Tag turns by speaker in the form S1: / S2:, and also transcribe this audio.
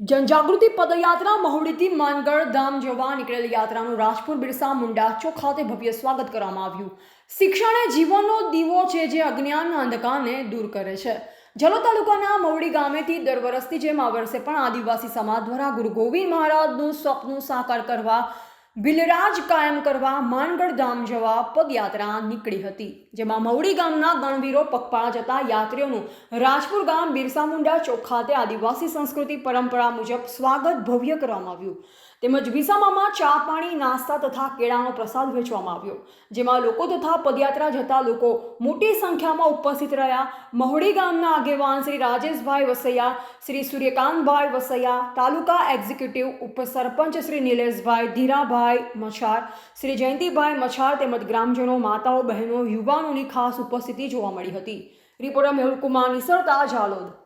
S1: જનજાગૃતિ પદયાત્રા, મહુડીથી માનગઢ ધામ જવા નીકળેલી યાત્રાનું રાજપુર બિરસા મુંડા ચોક ખાતે ભવ્ય સ્વાગત કરવામાં આવ્યું. શિક્ષણ એ જીવનનો દીવો છે જે અજ્ઞાનના અંધકારને દૂર કરે છે. જલો તાલુકાના મવડી ગામેથી દર વર્ષની જેમ આ વર્ષે પણ આદિવાસી સમાજ દ્વારા ગુરુ ગોવિંદ મહારાજનું સ્વપ્ન સાકાર કરવા બિલરાજ કાયમ કરવા માનગઢ ધામ જવા પદયાત્રા નીકળી હતી, જેમાં મવડી ગામના ગણવીરો પગપાળા જતા યાત્રીઓનું રાજપુર ગામ બિરસા મુંડા ચોક ખાતે આદિવાસી સંસ્કૃતિ પરંપરા મુજબ સ્વાગત ભવ્ય કરવામાં આવ્યું. તેમજ વિસામામાં ચા, પાણી, નાસ્તા તથા કેળાનો પ્રસાદ વેચવામાં આવ્યો, જેમાં લોકો તથા પદયાત્રા જતા લોકો મોટી સંખ્યામાં ઉપસ્થિત રહ્યા. મહોડી ગામના આગેવાન શ્રી રાજેશભાઈ વસૈયા, શ્રી સૂર્યકાંતભાઈ વસૈયા, તાલુકા એક્ઝિક્યુટિવ ઉપસરપંચ શ્રી નિલેશભાઈ ધીરાભાઈ મછાર, શ્રી જયંતિભાઈ મછાર તેમજ ગ્રામજનો, માતાઓ, બહેનો, યુવાનોની ખાસ ઉપસ્થિતિ જોવા મળી હતી. રિપોર્ટર મેહુલ કુમાર નિસરતા જાલોદ